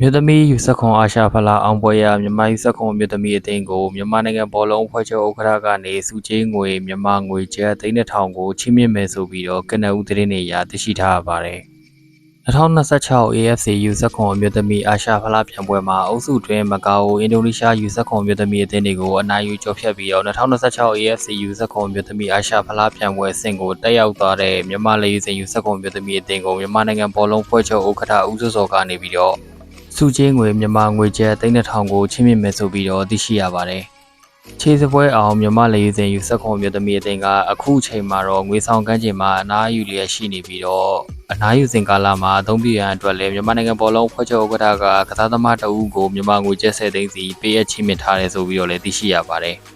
မြို့သမီးယူဆက်ခွန်အာရှဖလားအောင်ပွဲရမြန်မာယူဆက်ခွန်မြို့သမီးအသင်းကိုမြန်မာနိုင်ငံဘောလုံးအဖွဲ့ချုပ်ဥက္ကဋ္ဌကနေစုချေးငွေမြန်မာငွေကျပ်3000ကိုချီးမြှင့်မယ်ဆိုပြီးတော့ကနဦးသတင်းတွေအရသိရှိထားရပါတယ်။2026 AFC ယူဆက်ခွန်မြို့သမီးအာရှဖလားပြိုင်ပွဲမှာအုပ်စုတွင်မကာအိုအင်ဒိုနီးရှားယူဆက်ခွန်မြို့သမီးအသင်းတွေကိုအနိုင်ယူကျော်ဖြတ်ပြီးတော့2026 AFC ယူဆက်ခွန်မြို့သမီးအာရှဖလားပြိုင်ပွဲအဆင့်ကိုတက်ရောက်သွားတဲ့မြန်မာလေယူစင်ယူဆက်ခွန်မြို့သမီးအသင်းကိုမြန်မာနိုင်ငံဘောလုံးဖွဲ့ချုပ်ဥက္ကဋ္ဌဦးစိုးစောကနေပြီးတော့ စုချင်းငွေမြန်မာငွေကျပ်3000ကိုချင်းမြင့်မယ်ဆိုပြီးတော့သိရှိရပါတယ်။ခြေစပွဲအောင်မြန်မာလေယူစဉ်ယူဆက်ခွန်မြို့သမီးအသင်းကအခုအချိန်မှာတော့ငွေဆောင်ကမ်းခြေမှာအနားယူလျက်ရှိနေပြီးတော့အနားယူစဉ်ကာလမှာအသုံးပြုရန်အတွက်လည်းမြန်မာနိုင်ငံဘောလုံးဖွဲ့ချုပ်ဥက္ကဋ္ဌကကစားသမားတအုပ်ကိုမြန်မာငွေကျပ်10သိန်းစီပေးအပ်ချင်းမြင့်ထားတယ်ဆိုပြီးတော့လည်းသိရှိရပါတယ်။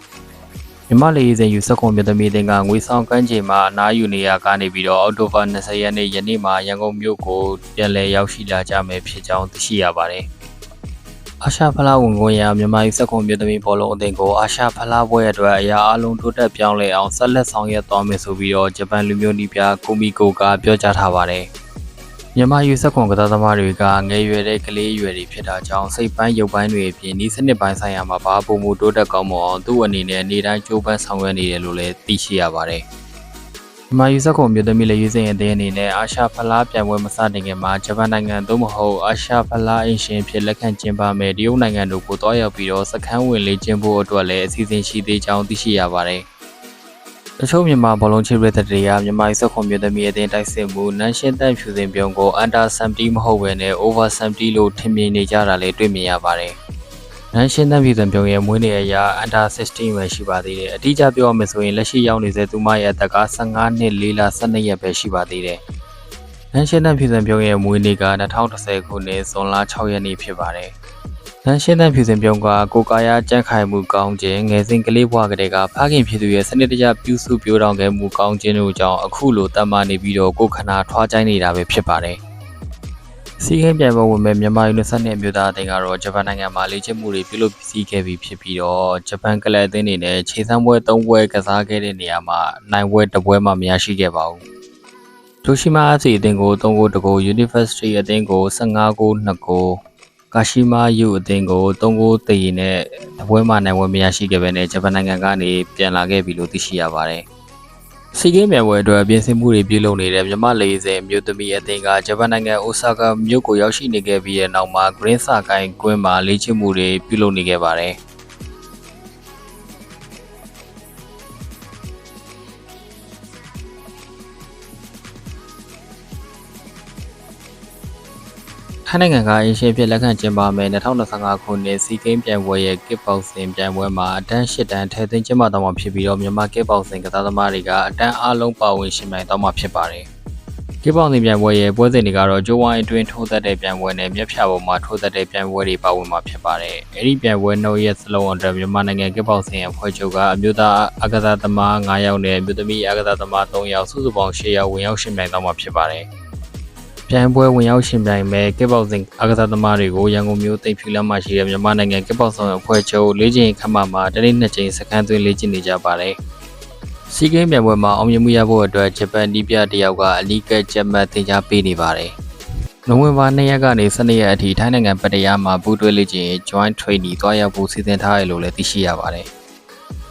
မြန်မာလေယူစဉ်ယူဆက်ခွန်မြို့သမီးအသင်းကငွေဆောင်ကမ်းခြေမှာအနားယူနေရကနေပြီးတော့အောက်တိုဘာ20ရက်နေ့ယနေ့မှာရန်ကုန်မြို့ကိုပြန်လည်ရောက်ရှိလာကြမယ်ဖြစ်ကြောင်းသိရှိရပါတယ်။အာရှဖလားဝင်ခွင့်ရမြန်မာပြည်စက်ကွန်ပြည်သမီးဘောလုံးအသင်းကိုအာရှဖလားပွဲအတွက်အရာအလုံးတိုးတက်ပြောင်းလဲအောင်ဆက်လက်ဆောင်ရွက်သွားမယ်ဆိုပြီးတော့ဂျပန်လူမျိုးနီးပြကိုမီကိုကပြောကြားထားပါတယ်။ မြန်မာယူစက်ကွန်ကစားသမားတွေကငယ်ရွယ်တဲ့ကလေးရွယ်တွေဖြစ်တာကြောင့်စိတ်ပိုင်းရုပ်ပိုင်းတွေအပြင်ဒီစနစ်ပိုင်းဆိုင်ရာမှာဘာပုံမှုတိုးတက်ကောင်းမွန်အောင်သူ့အနေနဲ့နေတိုင်းကြိုးပမ်းဆောင်ရွက်နေတယ်လို့လည်းသိရှိရပါတယ်။မြန်မာယူဇက်ကုံမြို့သမီးလည်းယူစင်အသင်းအနေနဲ့အာရှဖလားပြိုင်ပွဲမစတင်ခင်မှာဂျပန်နိုင်ငံသို့မဟုတ်အာရှဖလားအင်ရှင်ဖြစ်လက်ခံကျင်းပမယ်တရုတ်နိုင်ငံတို့ကိုတွားရောက်ပြီးတော့စခန်းဝင်လေ့ကျင့်ဖို့အတွက်လည်းအစီအစဉ်ရှိသေးကြောင်းသိရှိရပါတယ်။ တချို့မြန်မာဘောလုံးချစ်ရတဲ့တွေကမြန်မာယူဇက်ကုံမြို့သမီးအသင်းတိုက်စစ်မှုနန်ရှင်းတန့်ဖြူစင်ပြုံးကိုအန်တာဆမ်တီမဟုတ်ဘဲနဲ့ over ဆမ်တီလို့ထင်မြင်နေကြတာလည်းတွေ့မြင်ရပါတယ်။နန်းရှင်းသန်းပြည်သူံပြုံရဲ့မွေးနေ့အရာအန်တာ16ပဲရှိပါသေးတယ်။အတိအကျပြောရမယ်ဆိုရင်လက်ရှိရောက်နေတဲ့သူမရဲ့အသက်က15နှစ်4လ12ရက်ပဲရှိပါသေးတယ်။နန်းရှင်းသန်းပြည်သူံပြုံရဲ့မွေးနေ့က2010ခုနှစ်ဇွန်လ6ရက်နေ့ဖြစ်ပါတယ်။ နန်းရှင်းသန်းပြည်သူံပြုံကကိုကာယကြန့်ခိုင်မှုကောင်းခြင်းငယ်စဉ်ကလေးဘဝကတည်းကဖခင်ဖြစ်သူရဲ့စနစ်တကျပြုစုပြောင်းတောင်ခဲ့မှုကောင်းခြင်းတို့ကြောင့်အခုလိုတတ်မှနေပြီးတော့ကိုယ်ခန္ဓာထွားကြိုင်းနေတာပဲဖြစ်ပါတယ်။စီးကင်းပြိုင်ပွဲဝင်မဲ့မြန်မာယူနီဆက်နဲ့အမျိုးသားအသင်းကတော့ဂျပန်နိုင်ငံမှာလေ့ကျင့်မှုတွေပြုလုပ်ပြီးစီးခဲ့ပြီးဖြစ်ပြီးတော့ဂျပန်ကလပ်အသင်းတွေနဲ့ခြေစမ်းပွဲ၃ပွဲကစားခဲ့တဲ့နေရာမှာနိုင်ပွဲတစ်ပွဲမှမရရှိခဲ့ပါဘူး။ဒိုရှိမာအစီအသင်းကို3ဂိုးတကို University အသင်းကို15ဂိုး2ဂိုး ကာရှိမာယူအသင်းကို3ဂိုးတည်နဲ့တပွဲမှနိုင်ပွဲမရရှိခဲ့ဘဲနဲ့ဂျပန်နိုင်ငံကနေပြန်လာခဲ့ပြီလို့သိရှိရပါတယ်။စီကင်းမြန်ပွဲအတွက်ပြင်ဆင်မှုတွေပြုလုပ်နေတဲ့မြမလေးစင်မြို့သမီးအသင်းကဂျပန်နိုင်ငံအိုဆာကာမြို့ကိုရောက်ရှိနေခဲ့ပြီးတဲ့နောက်မှာ Green စာကိုင်းကွင်းမှာလေ့ကျင့်မှုတွေပြုလုပ်နေခဲ့ပါတယ်။ ထိုင်းနိုင်ငံကအင်ရှင်ဖြစ်လက်ခံကျင်းပမယ်2025ခုနှစ်စီကင်းပြိုင်ပွဲရဲ့ကစ်ပေါက်စင်ပြိုင်ပွဲမှာအတန်း၈တန်းထဲသွင်းကျင်းပသွားမှာဖြစ်ပြီးတော့မြန်မာကစ်ပေါက်စင်ကစားသမားတွေကအတန်းအလုံးပါဝင်ရှင်ပြိုင်သွားမှာဖြစ်ပါတယ်။ကစ်ပေါက်စင်ပြိုင်ပွဲရဲ့ပွဲစဉ်တွေကတော့ဂျိုဝိုင်းအတွင်းထိုးသက်တဲ့ပြိုင်ပွဲနဲ့မြက်ဖြာပေါ်မှာထိုးသက်တဲ့ပြိုင်ပွဲတွေပါဝင်မှာဖြစ်ပါတယ်။အဲဒီပြိုင်ပွဲနှုတ်ရက်စလုံးအတွက်မြန်မာနိုင်ငံကစ်ပေါက်စင်အဖွဲ့ချုပ်ကအမျိုးသားအကစားသမား9ယောက်နဲ့အမျိုးသမီးအကစားသမား3ယောက်စုစုပေါင်း10ယောက်ဝင်ရောက်ရှင်ပြိုင်သွားမှာဖြစ်ပါတယ်။ ပြိုင်ပွဲဝင်ရောက်ရှင်ပြိုင်မဲ့ကစ်ဘောက်စင်အားကစားသမားတွေကိုရန်ကုန်မြို့တိတ်ဖြူလမ်းမှာရှိတဲ့မြန်မာနိုင်ငံကစ်ဘောက်ဆောင်အဖွဲ့ချုပ်လေးချိန်ခန့်မှမှာတနေ့နှစ်ချိန်စခန်းသွင်းလေ့ကျင့်နေကြပါတယ်။စီကင်းပြိုင်ပွဲမှာအောင်မြင်မှုရဖို့အတွက်ဂျပန်ဒီပြတယောက်ကအလီကက်ဂျမတ်တင် जा ပေးနေပါတယ်။နိုဝင်ဘာ2ရက်ကနေ12ရက်အထိထိုင်းနိုင်ငံပတ္တယာမှာပူးတွဲလေ့ကျင့် joint training တွားရောက်ဖို့စီစဉ်ထားရလို့လည်းသိရှိရပါတယ်။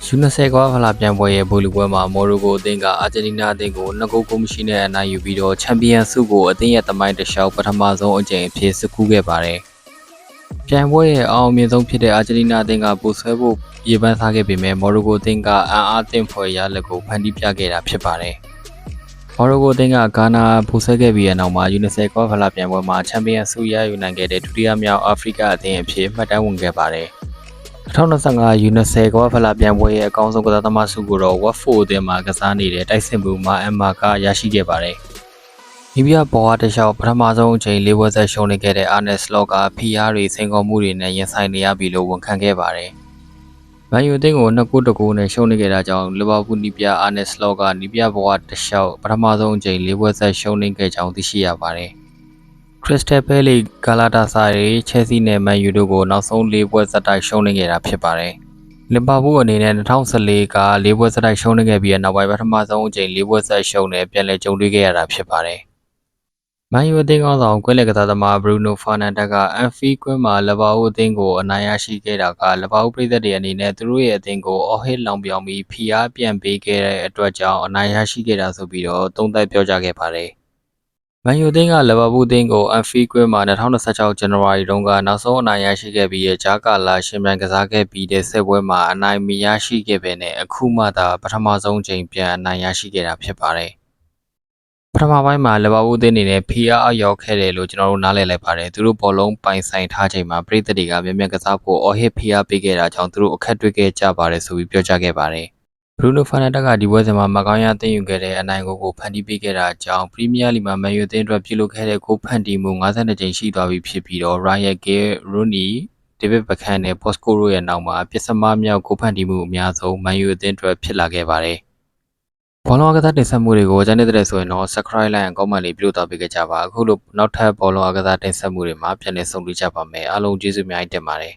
U20 ကမ္ဘာဖလားပြိုင်ပွဲရဲ့ဗိုလ်လူပွဲမှာမော်ရိုကိုအသင်းကအာဂျင်တီးနားအသင်းကို2ဂိုးကိုမရှိနဲ့အနိုင်ယူပြီးတော့ချန်ပီယံဆုကိုအသင်းရဲ့တမိုင်းတစ်လျှောက်ပထမဆုံးအကြိမ်အဖြစ်စကူးခဲ့ပါတယ်။ပြိုင်ပွဲရဲ့အအောင်မြင်ဆုံးဖြစ်တဲ့အာဂျင်တီးနားအသင်းကပူဆွဲဖို့ရေပန်းစားခဲ့ပေမဲ့မော်ရိုကိုအသင်းကအံ့အားသင့်ဖွယ်ရလက်ကိုဖန်တီးပြခဲ့တာဖြစ်ပါတယ်။မော်ရိုကိုအသင်းကဂါနာပူဆွဲခဲ့ပြီးတဲ့နောက်မှာ U20 ကမ္ဘာဖလားပြိုင်ပွဲမှာချန်ပီယံဆုရယူနိုင်ခဲ့တဲ့ဒုတိယမြောက်အာဖရိကအသင်းအဖြစ်မှတ်တမ်းဝင်ခဲ့ပါတယ်။ 2025 U20 ကမ္ဘာဖလားပြိုင်ပွဲရဲ့အကောင်းဆုံးကစားသမားဆုကိုတော့ Watford အသင်းမှာကစားနေတဲ့တိုက်စစ်မှုမာအမ်မာကရရှိခဲ့ပါတယ်။ဒီပြဘောဟာတလျှောက်ပထမဆုံးအချိန်လေးပွဲဆက်ရှုံးနေခဲ့တဲ့ Arne Slot က PR တွေစိန်ခေါ်မှုတွေနဲ့ရင်ဆိုင်နေရပြီလို့ဝန်ခံခဲ့ပါတယ်။မန်ယူအသင်းကို2ဂိုးတကူနဲ့ရှုံးနေခဲ့တာကြောင့်လီဗာပူးနီးပြအာနယ်စလော့ကနီးပြဘဝတလျှောက်ပထမဆုံးအကြိမ်လေးပွဲဆက်ရှုံးနေခဲ့ကြောင်းသိရှိရပါတယ်။ ခရစ္စတယ်ပဲလီဂါလာတာစာရီချဲစီနဲ့မန်ယူတို့ကိုနောက်ဆုံး၄ပွဲဆက်တိုက်ရှုံးနေခဲ့တာဖြစ်ပါတယ်။လီဗာပူးအနေနဲ့2014က၄ပွဲဆက်တိုက်ရှုံးနေခဲ့ပြီးနောက်ပိုင်းပထမဆုံးအကြိမ်၄ပွဲဆက်ရှုံးနဲ့ပြန်လည်ကြုံတွေ့ခဲ့ရတာဖြစ်ပါတယ်။မန်ယူအသင်းကောင်းဆောင်ကွင်းလက်ကစားသမားဘရူနိုဖာနန်ဒက်ကအန်ဖီကွင်းမှာလဘာအိုအသင်းကိုအနိုင်ရရှိခဲ့တာကလဘာအိုပြည်သက်တွေအနေနဲ့သူတို့ရဲ့အသင်းကိုအော်ဟစ်လောင်ပြောင်ပြီးဖိအားပြန်ပေးခဲ့တဲ့အတွက်ကြောင့်အနိုင်ရရှိခဲ့တာဆိုပြီးတော့သုံးသပ်ပြောကြားခဲ့ပါတယ်။ မန်ယူအသင်းကလဘာအိုအသင်းကိုအန်ဖီကွင်းမှာ2016ဇန်နဝါရီတုန်းကနောက်ဆုံးအနိုင်ရရှိခဲ့ပြီးရဲ့ဂျာကာလာရှင်မြန်ကစားခဲ့ပြီးတဲ့ဆက်ပွဲမှာအနိုင်မရရှိခဲ့ပဲနဲ့အခုမှသာပထမဆုံးချိန်ပြန်အနိုင်ရရှိခဲ့တာဖြစ်ပါတယ်။ပထမပိုင်းမှာလဘာဘူးအသင်းအနေနဲ့ဖီအားအရောက်ခဲ့တယ်လို့ကျွန်တော်တို့နားလည်လိုက်ပါတယ်သူတို့ဘောလုံးပိုင်ဆိုင်ထားချိန်မှာပြည်သက်တွေကမြန်မြန်ကစားဖို့အော်ဟစ်ဖီအားပေးခဲ့တာကြောင့်သူတို့အခက်တွေ့ခဲ့ကြပါတယ်ဆိုပြီးပြောကြားခဲ့ပါတယ် ဘရူနိုဖာနက်တက်ကဒီပွဲစဉ်မှာမကောင်းရသိမ်းယူခဲ့တဲ့အနိုင်ကိုကိုဖန်တီးပေးခဲ့တာကြောင့်ပရီးမီးယားလီဂ်မှာမန်ယူအသင်းအတွက်ပြုလုပ်ခဲ့တဲ့ဂိုးဖန်တီးမှု52ကြိမ်ရှိသွားပြီဖြစ်ပြီးတော့ Ryan Giggs, Rooney, David Beckham နဲ့ Bosco တို့ရဲ့နောက်မှာပစ္စမမြောက်ဂိုးဖန်တီးမှုအများဆုံးမန်ယူအသင်းအတွက်ဖြစ်လာခဲ့ပါတယ်ဘောလုံးအကစားတင်ဆက်မှုတွေကိုကြားနေတဲ့ဆိုရင်တော့ subscribe လိုက်ရင်ကောင်းမှန်လေးပြုလုပ်သွားပေးကြပါအခုလိုနောက်ထပ်ဘောလုံးအကစားတင်ဆက်မှုတွေမှာပြန်လည်ဆုံတွေ့ကြပါမယ်အားလုံးကျေးဇူးအများကြီးတင်ပါတယ်